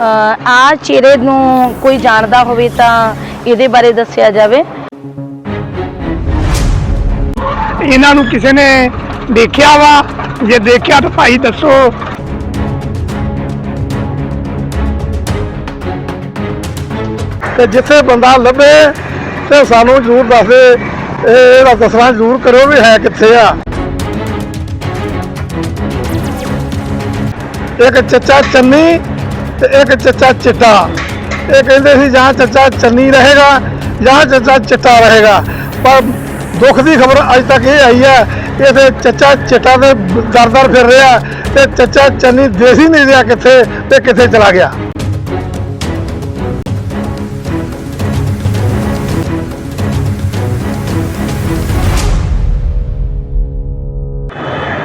ਆ ਚਿਹਰੇ ਨੂੰ ਕੋਈ ਜਾਣਦਾ ਹੋਵੇ ਤਾਂ ਇਹਦੇ ਬਾਰੇ ਦੱਸਿਆ ਜਾਵੇ। ਇਹਨਾਂ ਨੂੰ ਕਿਸੇ ਨੇ ਦੇਖਿਆ ਵਾ? ਜੇ ਦੇਖਿਆ ਤਾਂ ਭਾਈ ਦੱਸੋ। ਤੇ ਜਿੱਥੇ ਬੰਦਾ ਲੱਭੇ ਤੇ ਸਾਨੂੰ ਜ਼ਰੂਰ ਦੱਸ ਦੇ ਇਹਦਾ ਦੱਸਣਾ ਜ਼ਰੂਰ ਕਰੋ ਵੀ ਹੈ ਕਿੱਥੇ ਆ। ਇੱਕ ਚੱਚਾ ਚੰਨੀ ਤੇ ਇੱਕ ਚੱਚਾ ਚਿੱਟਾ। ਇਹ ਕਹਿੰਦੇ ਸੀ, ਜਾਂ ਚੱਚਾ ਚੰਨੀ ਰਹੇਗਾ, ਜਾਂ ਚੱਚਾ ਚਿੱਟਾ ਰਹੇਗਾ। ਪਰ ਦੁੱਖ ਦੀ ਖਬਰ ਅੱਜ ਤੱਕ ਇਹ ਆਈ ਹੈ ਕਿ ਇਥੇ ਚੱਚਾ ਚਿੱਟਾ ਦੇ ਦਰ ਦਰ ਫਿਰ ਰਿਹਾ ਤੇ ਚੱਚਾ ਚੰਨੀ ਦੇਸੀ ਨਹੀਂ ਰਿਹਾ ਕਿੱਥੇ ਤੇ ਕਿੱਥੇ ਚਲਾ ਗਿਆ।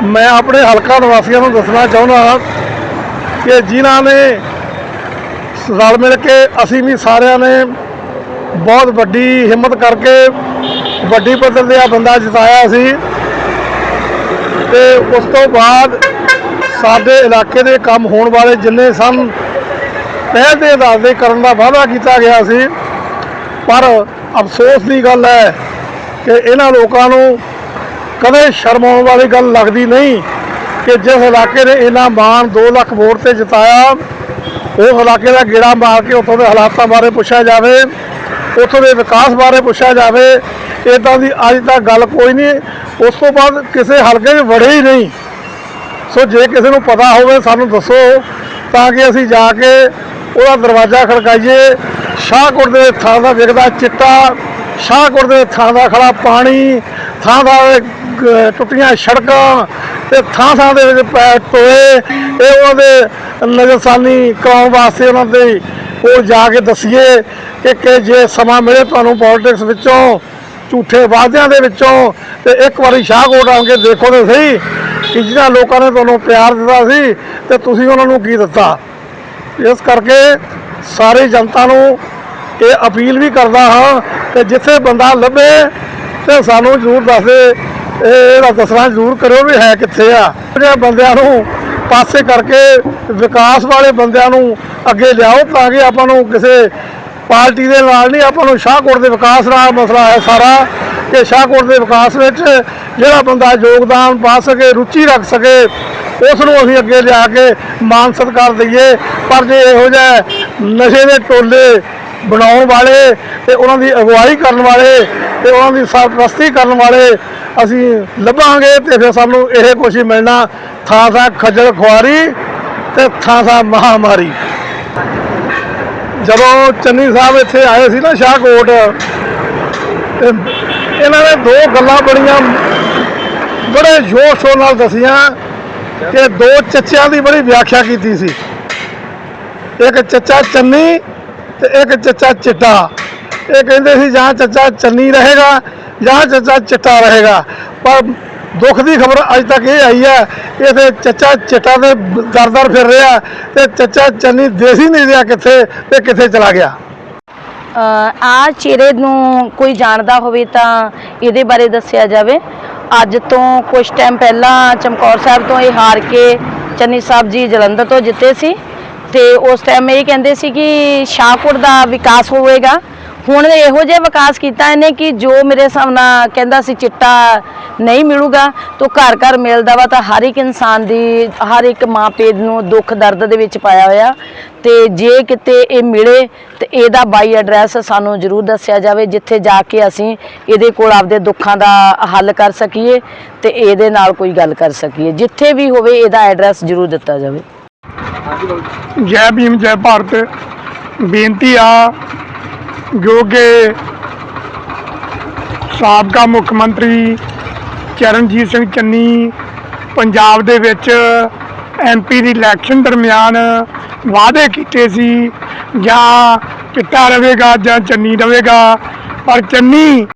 ਮੈਂ ਆਪਣੇ ਹਲਕਾ ਨਿਵਾਸੀਆਂ ਨੂੰ ਦੱਸਣਾ ਚਾਹੁੰਦਾ ਹਾਂ ਕਿ ਜਿਨ੍ਹਾਂ ਨੇ ਰਲ ਮਿਲ ਕੇ ਅਸੀਂ ਵੀ ਸਾਰਿਆਂ ਨੇ ਬਹੁਤ ਵੱਡੀ ਹਿੰਮਤ ਕਰਕੇ ਵੱਡੀ ਪੱਧਰ ਤੇ ਆ ਬੰਦਾ ਜਿਤਾਇਆ ਸੀ। ਤੇ ਉਸ ਤੋਂ ਬਾਅਦ ਸਾਡੇ ਇਲਾਕੇ ਦੇ ਕੰਮ ਹੋਣ ਵਾਲੇ ਜਿੰਨੇ ਸਨ, ਪਹਿਲ ਦੇ ਆਧਾਰ ਤੇ ਕਰਨ ਦਾ ਵਾਅਦਾ ਕੀਤਾ ਗਿਆ ਸੀ। ਪਰ ਅਫਸੋਸ ਦੀ ਗੱਲ ਹੈ ਕਿ ਇਹਨਾਂ ਲੋਕਾਂ ਨੂੰ ਕਦੇ ਸ਼ਰਮ ਆਉਣ ਵਾਲੀ ਗੱਲ ਲੱਗਦੀ ਨਹੀਂ ਕਿ ਜਿਸ ਇਲਾਕੇ ਨੇ ਇਹਨਾਂ ਮਾਨ 2 ਲੱਖ ਵੋਟ ਤੇ ਜਿਤਾਇਆ ਉਸ ਇਲਾਕੇ ਦਾ ਗੇੜਾ ਮਾਰ ਕੇ ਉੱਥੋਂ ਦੇ ਹਾਲਾਤਾਂ ਬਾਰੇ ਪੁੱਛਿਆ ਜਾਵੇ, ਉੱਥੋਂ ਦੇ ਵਿਕਾਸ ਬਾਰੇ ਪੁੱਛਿਆ ਜਾਵੇ ਇਦਾਂ ਦੀ ਅੱਜ ਤੱਕ ਗੱਲ ਕੋਈ ਨਹੀਂ। ਉਸ ਤੋਂ ਬਾਅਦ ਕਿਸੇ ਹਲਕੇ 'ਚ ਵੜੇ ਹੀ ਨਹੀਂ। ਸੋ ਜੇ ਕਿਸੇ ਨੂੰ ਪਤਾ ਹੋਵੇ, ਸਾਨੂੰ ਦੱਸੋ, ਤਾਂ ਕਿ ਅਸੀਂ ਜਾ ਕੇ ਉਹਦਾ ਦਰਵਾਜ਼ਾ ਖੜਕਾਈਏ। ਸ਼ਾਹਕੋਟ ਦੇ ਥਾਂ ਦਾ ਵਿਕਦਾ ਚਿੱਟਾ, ਸ਼ਾਹਕੋਟ ਦੇ ਥਾਂ ਦਾ ਖੜਾ ਪਾਣੀ, ਥਾਂ ਦਾ ਗ- ਟੁੱਟੀਆਂ ਸੜਕਾਂ, ਤੇ ਥਾਂ ਥਾਂ ਦੇ ਵਿੱਚ ਪੈਰ ਟੋਏ, ਇਹ ਉਹਨਾਂ ਦੇ ਨਜ਼ਰਸਾਨੀ ਕਰਾਉਣ ਵਾਸਤੇ ਉਹਨਾਂ ਦੇ ਉਹ ਜਾ ਕੇ ਦਸੀਏ ਕਿ ਕਿ ਜੇ ਸਮਾਂ ਮਿਲੇ ਤੁਹਾਨੂੰ ਪੋਲਿਟਿਕਸ ਵਿੱਚੋਂ, ਝੂਠੇ ਵਾਅਦਿਆਂ ਦੇ ਵਿੱਚੋਂ, ਤੇ ਇੱਕ ਵਾਰੀ ਸ਼ਾਹਕੋਟ ਆਣ ਕੇ ਦੇਖੋ ਤੇ ਸਹੀ ਕਿ ਜਿਹਨਾਂ ਲੋਕਾਂ ਨੇ ਤੁਹਾਨੂੰ ਪਿਆਰ ਦਿੱਤਾ ਸੀ ਤੇ ਤੁਸੀਂ ਉਹਨਾਂ ਨੂੰ ਕੀ ਦਿੱਤਾ। ਇਸ ਕਰਕੇ ਸਾਰੀ ਜਨਤਾ ਨੂੰ ਇਹ ਅਪੀਲ ਵੀ ਕਰਦਾ ਹਾਂ ਕਿ ਜਿੱਥੇ ਬੰਦਾ ਲੱਭੇ ਤੇ ਸਾਨੂੰ ਜ਼ਰੂਰ ਦੱਸ ਇਹਦਾ ਦੱਸਣਾ ਜ਼ਰੂਰ ਕਰਿਓ ਵੀ ਹੈ ਕਿੱਥੇ ਆ। ਜਿਹੜੇ ਬੰਦਿਆਂ ਨੂੰ ਪਾਸੇ ਕਰਕੇ ਵਿਕਾਸ ਵਾਲੇ ਬੰਦਿਆਂ ਨੂੰ ਅੱਗੇ ਲਿਆਓ ਤਾਂ ਕਿ ਆਪਾਂ ਨੂੰ ਕਿਸੇ ਪਾਰਟੀ ਦੇ ਨਾਲ ਨਹੀਂ, ਆਪਾਂ ਨੂੰ ਸ਼ਾਹਕੋਟ ਦੇ ਵਿਕਾਸ ਨਾਲ ਮਸਲਾ ਹੈ ਸਾਰਾ ਕਿ ਸ਼ਾਹਕੋਟ ਦੇ ਵਿਕਾਸ ਵਿੱਚ ਜਿਹੜਾ ਬੰਦਾ ਯੋਗਦਾਨ ਪਾ ਸਕੇ, ਰੁਚੀ ਰੱਖ ਸਕੇ, ਉਸ ਨੂੰ ਅਸੀਂ ਅੱਗੇ ਲਿਆ ਕੇ ਮਾਨ ਸਤਿਕਾਰ ਦਈਏ। ਪਰ ਜੇ ਇਹੋ ਜਿਹਾ ਨਸ਼ੇ ਦੇ ਟੋਲੇ ਬਣਾਉਣ ਵਾਲੇ ਤੇ ਉਹਨਾਂ ਦੀ ਅਗਵਾਈ ਕਰਨ ਵਾਲੇ ਤੇ ਉਹਨਾਂ ਦੀ ਸਰਪ੍ਰਸਤੀ ਕਰਨ ਵਾਲੇ ਅਸੀਂ ਲੱਭਾਂਗੇ ਤੇ ਫਿਰ ਸਾਨੂੰ ਇਹ ਕੁਛ ਹੀ ਮਿਲਣਾ। ਥਾਂ ਥਾਂ ਖੱਜਲ ਖੁਆਰੀ ਤੇ ਥਾਂ ਥਾਂ ਮਹਾਮਾਰੀ। ਜਦੋਂ ਚੰਨੀ ਸਾਹਿਬ ਇੱਥੇ ਆਏ ਸੀ ਨਾ ਸ਼ਾਹਕੋਟ ਇਹਨਾਂ ਨੇ ਦੋ ਗੱਲਾਂ ਬੜੀਆਂ, ਬੜੇ ਜ਼ੋਰ ਸ਼ੋਰ ਨਾਲ ਦਸੀਆਂ ਕਿ ਦੋ ਚੱਚਿਆਂ ਦੀ ਬੜੀ ਵਿਆਖਿਆ ਕੀਤੀ ਸੀ। ਇੱਕ ਚੱਚਾ ਚੰਨੀ ਤੇ ਇੱਕ ਚੱਚਾ ਚਿੱਟਾ। ਇਹ ਕਹਿੰਦੇ ਸੀ, ਜਾਂ ਚੱਚਾ ਚੰਨੀ ਰਹੇਗਾ ਜਾਂ ਚੱਚਾ ਚਿੱਟਾ ਰਹੇਗਾ। ਪਰ ਦੁੱਖ ਦੀ ਖਬਰ ਅੱਜ ਤੱਕ ਇਹ ਆਈ ਹੈ ਕਿ ਇਥੇ ਚੱਚਾ ਚਿੱਟਾ ਦੇ ਦਰ ਫਿਰ ਰਿਹਾ ਤੇ ਚੱਚਾ ਚੰਨੀ ਦੇਸੀ ਨਹੀਂ ਰਿਹਾ ਕਿੱਥੇ ਤੇ ਕਿੱਥੇ ਚਲਾ ਗਿਆ। ਆ ਚਿਹਰੇ ਨੂੰ ਕੋਈ ਜਾਣਦਾ ਹੋਵੇ ਤਾਂ ਇਹਦੇ ਬਾਰੇ ਦੱਸਿਆ ਜਾਵੇ। ਅੱਜ ਤੋਂ ਕੁਝ ਟਾਈਮ ਪਹਿਲਾਂ ਚਮਕੌਰ ਸਾਹਿਬ ਤੋਂ ਇਹ ਹਾਰ ਕੇ ਚੰਨੀ ਸਾਹਿਬ ਜੀ ਜਲੰਧਰ ਤੋਂ ਜਿੱਤੇ ਸੀ ਤੇ ਉਸ ਟਾਈਮ ਇਹ ਕਹਿੰਦੇ ਸੀ ਕਿ ਸ਼ਾਹਕੋਟ ਦਾ ਵਿਕਾਸ ਹੋਵੇਗਾ। ਹੁਣ ਇਹੋ ਜਿਹਾ ਵਿਕਾਸ ਕੀਤਾ ਇਹਨੇ ਕਿ ਜੋ ਮੇਰੇ ਸਾਹਮਣਾ ਕਹਿੰਦਾ ਸੀ ਚਿੱਟਾ ਨਹੀਂ ਮਿਲੂਗਾ, ਤਾਂ ਘਰ ਘਰ ਮਿਲਦਾ ਵਾ ਤਾਂ ਹਰ ਇੱਕ ਇਨਸਾਨ ਦੀ, ਹਰ ਇੱਕ ਮਾਂ ਪੇ ਨੂੰ ਦੁੱਖ ਦਰਦ ਦੇ ਵਿੱਚ ਪਾਇਆ ਹੋਇਆ। ਤੇ ਜੇ ਕਿਤੇ ਇਹ ਮਿਲੇ ਤੇ ਇਹਦਾ ਬਾਈ ਐਡਰੈਸ ਸਾਨੂੰ ਜਰੂਰ ਦੱਸਿਆ ਜਾਵੇ, ਜਿੱਥੇ ਜਾ ਕੇ ਅਸੀਂ ਇਹਦੇ ਕੋਲ ਆਪਦੇ ਦੁੱਖਾਂ ਦਾ ਹੱਲ ਕਰ ਸਕੀਏ ਤੇ ਇਹਦੇ ਨਾਲ ਕੋਈ ਗੱਲ ਕਰ ਸਕੀਏ। ਜਿੱਥੇ ਵੀ ਹੋਵੇ ਇਹਦਾ ਐਡਰੈਸ ਜਰੂਰ ਦਿੱਤਾ ਜਾਵੇ। ਜੈ ਭੀਮ, ਜੈ ਭਾਰਤ। ਬੇਨਤੀ ਆ ਜੋ ਕਿ ਸਾਬਕਾ ਮੁੱਖ ਮੰਤਰੀ ਚਰਨਜੀਤ ਸਿੰਘ ਚੰਨੀ ਪੰਜਾਬ ਦੇ ਵਿੱਚ ਐਮਪੀ ਦੀ ਇਲੈਕਸ਼ਨ ਦਰਮਿਆਨ ਵਾਅਦੇ ਕੀਤੇ ਸੀ, ਜਾਂ ਚਿੱਟਾ ਰਵੇਗਾ ਜਾਂ ਚੰਨੀ ਰਵੇਗਾ, ਪਰ ਚੰਨੀ